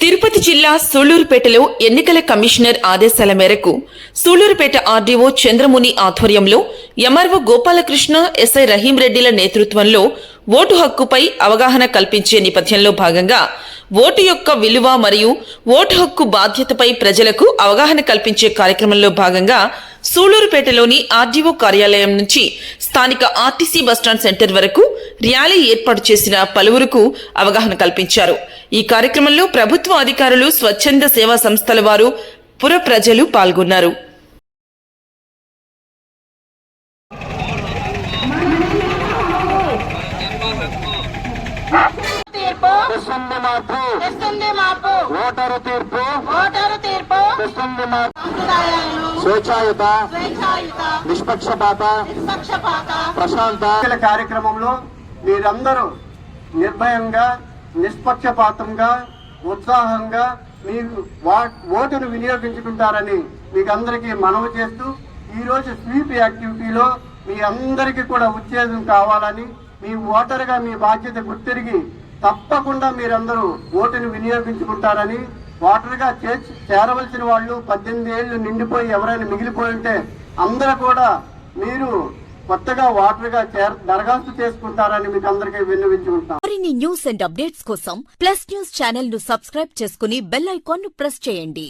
తిరుపతి జిల్లా సూళ్ళూరుపేటలో ఎన్నికల కమిషనర్ ఆదేశాల మేరకు సూళ్ళూరుపేట ఆర్డీఓ చంద్రముని ఆధ్వర్యంలో ఎంఆర్ఓ గోపాలకృష్ణ ఎస్ఐ రహీం రెడ్డిల నేతృత్వంలో ఓటు హక్కుపై అవగాహన కల్పించే నేపథ్యంలో భాగంగా ఓటు యొక్క విలువ మరియు ఓటు హక్కు బాధ్యతపై ప్రజలకు అవగాహన కల్పించే కార్యక్రమంలో భాగంగా సూళ్ళూరుపేటలోని ఆర్డీఓ కార్యాలయం నుంచి స్థానిక RTC bus stand centre rally rally ఏర్పాటు చేసిన పలువురుకు అవగాహన కల్పించారు. ఈ కార్యక్రమంలో ప్రభుత్వ అధికారులు స్వచ్ఛంద సేవా సంస్థల వారు పుర ప్రజలు పాల్గొన్నారు తీర్పు తెస్తుంది మార్పు తెస్తుంది మార్పు ఓటరు తీర్పు. ఓటరు తీర్పు. తెస్తుంది మార్పు సంప్రదాయాలను స్వేచ్ఛాయుత. స్వేచ్ఛాయుత. నిష్పక్షపాత. నిష్పక్షపాత. ప్రశాంత. కార్యక్రమంలో మీరందరూ నిర్భయంగా నిష్పక్షపాతంగా ఉత్సాహంగా మీ వా- ఓటును వినియోగించుకుంటారని మీకు అందరికీ మనవి చేస్తూ ఈరోజు స్వీప్ యాక్టివిటీలో మీ అందరికీ కూడా ఉత్తేజం కావాలని మీ ఓటరుగా మీ బాధ్యత గుర్తిరిగి తప్పకుండా మీరందరూ ఓటును వినియోగించుకుంటారని ఓటరుగా చేర్చి చేరవలసిన వాళ్ళు పద్దెనిమిది ఏళ్ళు నిండిపోయి ఎవరైనా మిగిలిపోయి ఉంటే అందరూ కూడా మీరు కొత్తగా ఓటర్గా చేర దరఖాస్తు చేసుకుంటారని మీకు అందరికీ విన్నవించుకుంటాం. మరిన్ని న్యూస్ అండ్ అప్డేట్స్ కోసం ప్లస్ న్యూస్ ఛానల్ను సబ్స్క్రైబ్ చేసుకుని బెల్ ఐకాన్ను ప్రెస్ చేయండి.